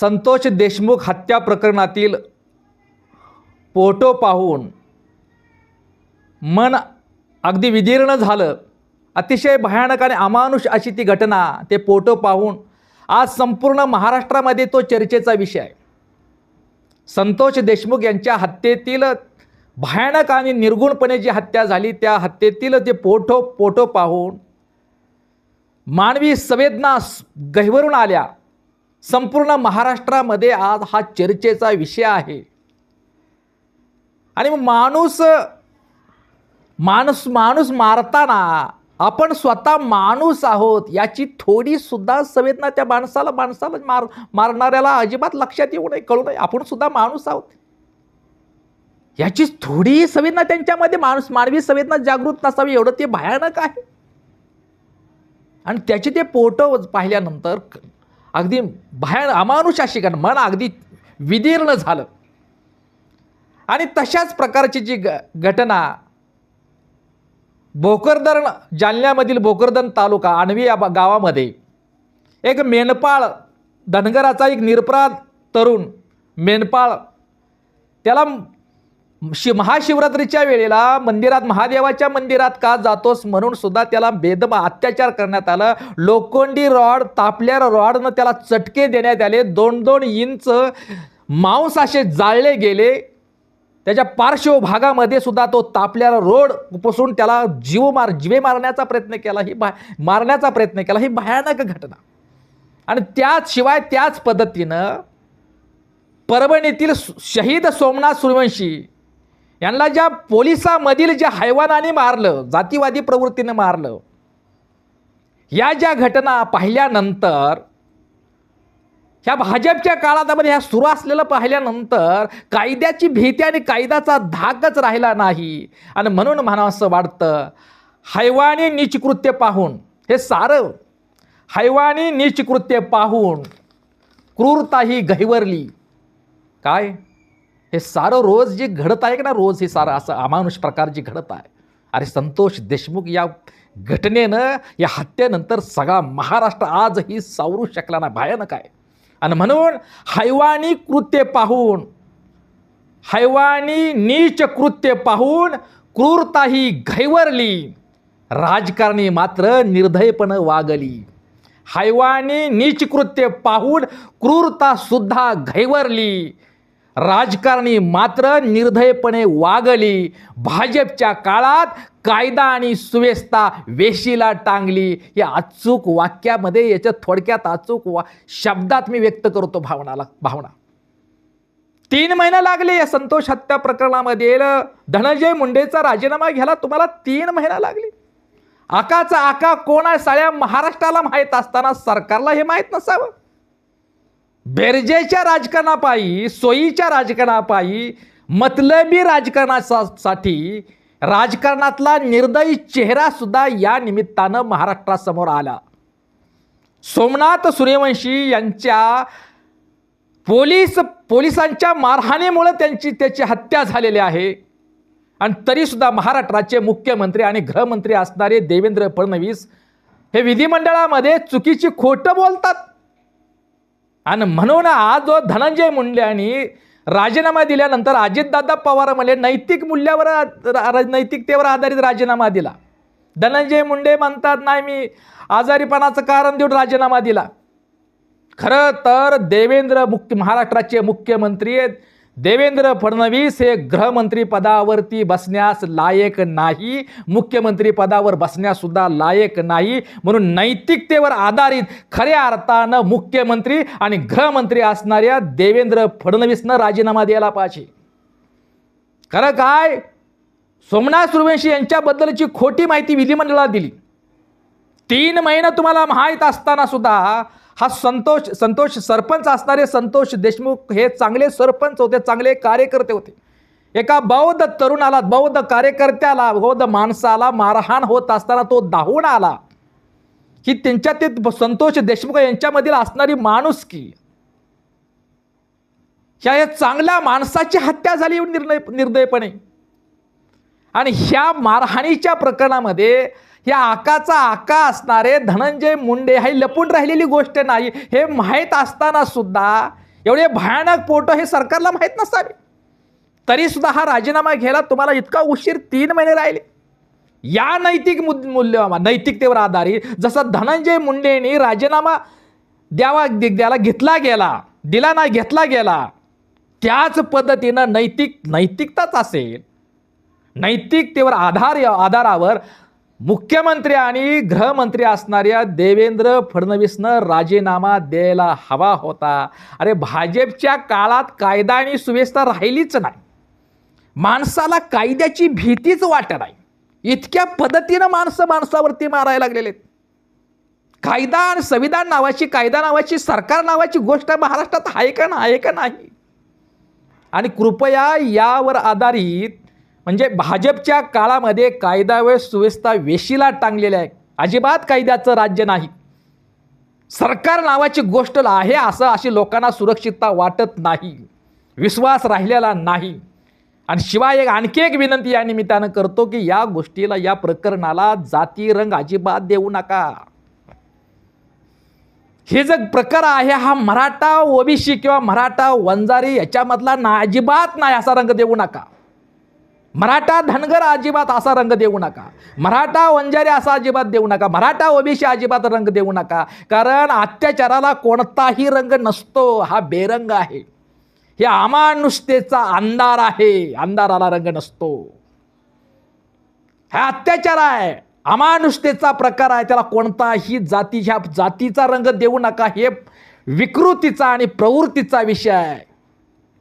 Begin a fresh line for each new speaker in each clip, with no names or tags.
संतोष देशमुख हत्या प्रकरणातील फोटो पाहून मन अगदी विदीर्ण झालं. अतिशय भयानक आणि अमानुष अशी ती घटना ते फोटो पाहून आज संपूर्ण महाराष्ट्रामध्ये तो चर्चेचा विषय आहे. संतोष देशमुख यांच्या हत्येतील भयानक आणि निर्गुणपणे जी हत्या झाली त्या हत्येतील ते फोटो फोटो पाहून मानवी संवेदना गहिवरून आल्या. संपूर्ण महाराष्ट्रामध्ये आज हा चर्चेचा विषय आहे. आणि मग माणूस माणूस माणूस मारताना आपण स्वतः माणूस आहोत याची थोडी सुद्धा संवेदना त्या माणसाला माणसाला मार मारणाऱ्याला अजिबात लक्षात येऊ नये कळू नये. आपण सुद्धा माणूस आहोत. याची थोडी संवेदना त्यांच्यामध्ये माणूस मानवी संवेदना जागृत नसावी एवढं ते भयानक आहे. आणि त्याचे ते फोटो पाहिल्यानंतर अगदी भयान अमानुष अशी कारण मन अगदी विदीर्ण झालं. आणि तशाच प्रकारची जी ग घटना भोकरदन जालन्यामधील भोकरदन तालुका आणवी या गावामध्ये एक मेनपाळ धनगराचा एक निरपराध तरुण मेनपाळ त्याला शि महाशिवरात्रीच्या वेळेला मंदिरात महादेवाच्या मंदिरात का जातोस म्हणून सुद्धा त्याला बेदम अत्याचार करण्यात आला. लोखंडी रॉड तापल्या रॉडनं त्याला चटके देण्यात आले. दोन दोन इंच मांस असे जाळले गेले. त्याच्या पार्श्वभागामध्ये सुद्धा तो तापल्याला रोड उपसून त्याला जीव मार जीवे मारण्याचा प्रयत्न केला. ही भा मारण्याचा प्रयत्न केला. ही भयानक घटना. आणि त्याच शिवाय त्याच पद्धतीनं परभणीतील शहीद सोमनाथ सूर्यवंशी यांना ज्या पोलिसामधील ज्या हैवानाने मारलं जातीवादी प्रवृत्तीनं मारलं या ज्या घटना पाहिल्यानंतर ह्या भाजपच्या काळामध्ये ह्या सुरू असलेलं पाहिल्यानंतर कायद्याची भीती आणि कायद्याचा धाकच राहिला नाही. आणि म्हणून म्हणा असं वाटतं हैवानी नीचकृत्य पाहून हे सारं हैवानी नीचकृत्य पाहून क्रूरता ही गहिवरली काय? हे सारं रोज जे घडत आहे का ना रोज हे सारं असं अमानुष प्रकार जे घडत आहे? अरे संतोष देशमुख या घटनेनं या हत्येनंतर सगळा महाराष्ट्र आजही सावरू शकला ना भयानक आहे. आणि म्हणून हैवानी कृत्य पाहून हैवानी नीच कृत्य पाहून क्रूरता ही घैवरली राजकारणी मात्र निर्दयपणे वागली. हैवानी नीच कृत्य पाहून क्रूरतासुद्धा घैवरली. राजकारणी मात्र निर्दयपणे वागली. भाजपच्या काळात कायदा आणि सुव्यवस्था वेशीला टांगली. या अचूक वाक्यामध्ये याच्या थोडक्यात अचूक वा शब्दात मी व्यक्त करतो भावनाला भावना. तीन महिने लागले या संतोष हत्या प्रकरणामध्ये धनंजय मुंडेचा राजीनामा घ्यायला तुम्हाला तीन महिना लागले. आकाचा आका कोण आहे साऱ्या महाराष्ट्राला माहीत असताना सरकारला हे माहीत नसावं. बेरजेच्या राजकारणापायी सोयीच्या राजकारणापायी मतलबी राजकारणासाठी राजकारणातला निर्दयी चेहरा सुद्धा या निमित्तानं महाराष्ट्रासमोर आला. सोमनाथ सूर्यवंशी यांच्या पोलीस पोलिसांच्या मारहाणीमुळे त्यांची त्याची हत्या झालेली आहे. आणि तरीसुद्धा महाराष्ट्राचे मुख्यमंत्री आणि गृहमंत्री असणारे देवेंद्र फडणवीस हे विधिमंडळामध्ये चुकीची खोटं बोलतात. आणि म्हणून आज जो धनंजय मुंडे आणि राजीनामा दिल्यानंतर अजितदादा पवार म्हणले नैतिक मूल्यावर नैतिकतेवर आधारित राजीनामा दिला धनंजय मुंडे म्हणतात नाही मी आजारीपणाचं कारण देऊन राजीनामा दिला खरं तर देवेंद्र मुख्य महाराष्ट्राचे मुख्यमंत्री आहेत. देवेंद्र फडणवीस हे गृहमंत्री पदावरती बसण्यास लायक नाही. मुख्यमंत्री पदावर बसण्याससुद्धा लायक नाही. म्हणून नैतिकतेवर आधारित खऱ्या अर्थानं मुख्यमंत्री आणि गृहमंत्री असणाऱ्या देवेंद्र फडणवीसनं राजीनामा द्यायला पाहिजे. खरं काय? सोमनाथ सुरवंशी यांच्याबद्दलची खोटी माहिती विधिमंडळाला दिली. तीन महिने तुम्हाला माहीत असताना सुद्धा हा संतोष संतोष सरपंच असणारे संतोष देशमुख हे चांगले सरपंच होते चांगले कार्यकर्ते होते. एका बौद्ध तरुणाला बौद्ध कार्यकर्त्याला बौद्ध माणसाला मारहाण होत असताना तो धावून आला की त्यांच्या ते संतोष देशमुख यांच्यामधील असणारी माणुसकी ह्या या चांगल्या माणसाची हत्या झाली निर्णय निर्दयपणे. आणि ह्या मारहाणीच्या प्रकरणामध्ये ह्या आकाचा आका असणारे धनंजय मुंडे ही लपून राहिलेली गोष्ट नाही. हे माहीत असताना सुद्धा एवढे भयानक फोटो हे सरकारला माहीत नसावे. तरीसुद्धा हा राजीनामा घ्यायला तुम्हाला इतका उशीर तीन महिने राहिले. या नैतिक मुद मूल्य नैतिकतेवर आधारित जसं धनंजय मुंडेंनी राजीनामा द्यावा दि- द्यायला घेतला गेला दिला नाही घेतला गेला त्याच पद्धतीनं नैतिक नैतिकताच असेल. नैतिकतेवर आधार आधारावर मुख्यमंत्री आणि गृहमंत्री असणाऱ्या देवेंद्र फडणवीसनं राजीनामा द्यायला हवा होता. अरे भाजपच्या काळात कायदा आणि सुव्यवस्था राहिलीच नाही. माणसाला कायद्याची भीतीच वाटत नाही. इतक्या पद्धतीनं माणसं माणसावरती मारायला लागलेले आहेत. कायदा आणि संविधान नावाची कायदा नावाची सरकार नावाची गोष्ट महाराष्ट्रात आहे का ना आहे का नाही? आणि कृपया यावर आधारित म्हणजे भाजपच्या काळामध्ये कायदा व सुव्यवस्था वेशीला टांगलेल्या आहे अजिबात कायद्याचं राज्य नाही. सरकार नावाची गोष्ट आहे असं अशी लोकांना सुरक्षितता वाटत नाही. विश्वास राहिलेला नाही. आणि शिवाय एक आणखी एक विनंती या निमित्तानं करतो की या गोष्टीला या प्रकरणाला जाती रंग अजिबात देऊ नका. हे जो प्रकार आहे हा मराठा ओबीसी किंवा मराठा वंजारी याच्यामधला ना अजिबात नाही असा रंग देऊ नका. मराठा धनगर अजिबात असा रंग देऊ नका. मराठा वंजारी असा अजिबात देऊ नका. मराठा ओबीसी अजिबात रंग देऊ नका. कारण अत्याचाराला कोणताही रंग नसतो. हा बेरंग आहे. हे अमानुषतेचा अंधार आहे. अंधाराला रंग नसतो. हा अत्याचार आहे. अमानुषतेचा प्रकार आहे. त्याला कोणताही जाती ह्या जातीचा रंग देऊ नका. हे विकृतीचा आणि प्रवृत्तीचा विषय आहे.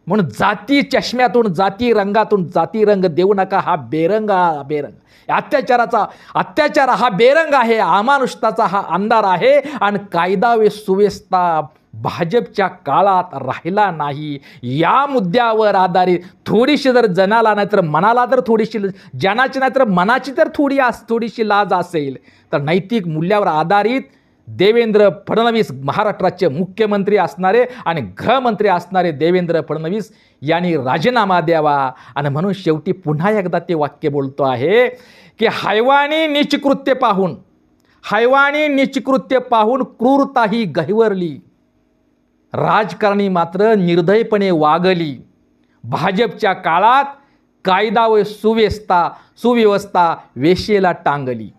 म्हणून जाती चष्म्यातून जाती रंगातून जाती रंग देऊ नका हा बेरंग हा बेरंग. अत्याचाराचा अत्याचार हा बेरंग आहे अमानुष्यताचा हा अंधार आहे आणि कायदा व सुव्यवस्था भाजपच्या काळात राहिला नाही. या मुद्द्यावर आधारित थोडीशी जर जनाला नाही तर मनाला तर थोडीशी जनाची नाही तर मनाची तर थोडी आस थोडीशी लाज असेल. तर नैतिक मूल्यावर आधारित देवेंद्र फडणवीस महाराष्ट्राचे मुख्यमंत्री असणारे आणि गृहमंत्री असणारे देवेंद्र फडणवीस यांनी राजीनामा द्यावा. आणि म्हणून शेवटी पुन्हा एकदा ते वाक्य बोलतो आहे की हैवानी निचकृत्य पाहून हैवानी निचकृत्य पाहून क्रूरताही गहिवरली. राजकारणी मात्र निर्दयपणे वागली. भाजपच्या काळात कायदा व सुव्यवस्था सुव्यवस्था वेशेला टांगली.